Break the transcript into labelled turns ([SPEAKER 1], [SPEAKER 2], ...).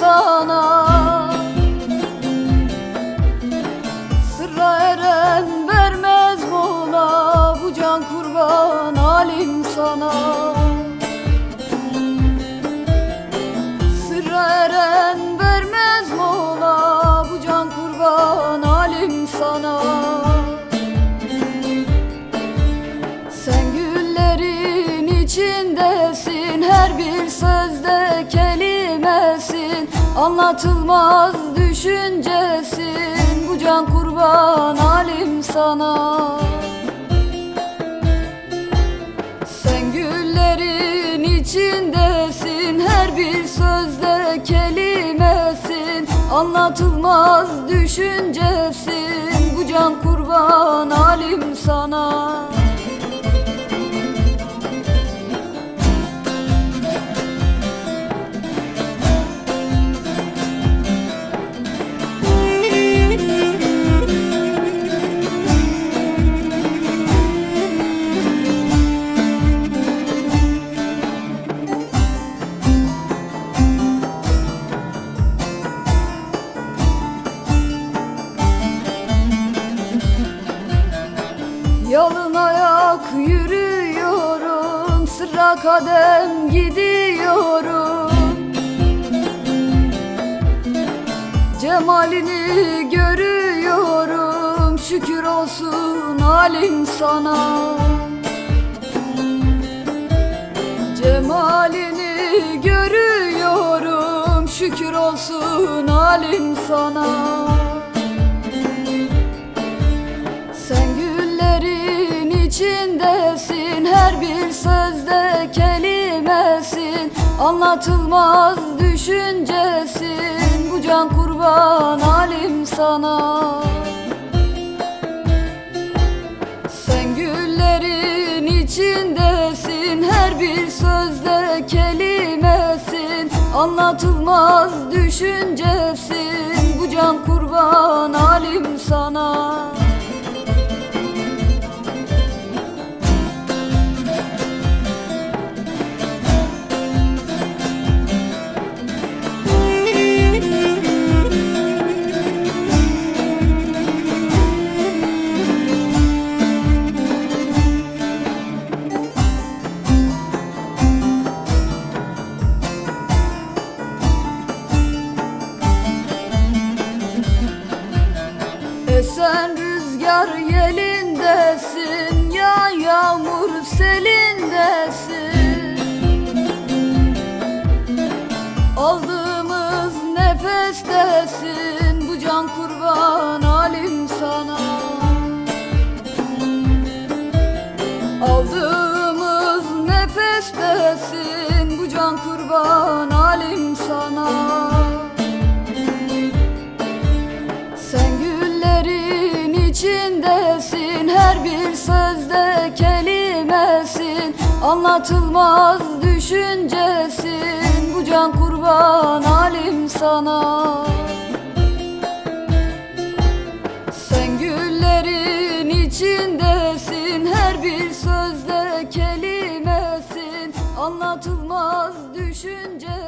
[SPEAKER 1] sana. Sırra eren vermez mola Bu can kurban halim sana. Sırra eren vermez mola Bu can kurban halim sana. Sen güllerin içindesin Her bir sözde kelimesin Anlatılmaz düşüncesin. Bu can kurban halim sana. Sen güllerin içindesin Her bir sözde kelimesin. Anlatılmaz düşüncesin. Bu can kurban halim sana Yalın ayak yürüyorum Sıra kadem gidiyorum. Cemalini görüyorum Şükür olsun halim sana. Cemalini görüyorum Şükür olsun halim sana Her bir sözde kelimesin Anlatılmaz düşüncesin. Bu can kurban halim sana. Sen güllerin içindesin Her bir sözde kelimesin. Anlatılmaz düşüncesin. Bu can kurban halim sana rüzgar yelindesin Ya yağmur selindesin. Aldığımız nefestesin Bu can kurban halim sana. Aldığımız nefestesin Bu can kurban içindesin Her bir sözde kelimesin. Anlatılmaz düşüncesin Bu can kurban halim sana. Sen güllerin içindesin Her bir sözde kelimesin. Anlatılmaz düşüncesin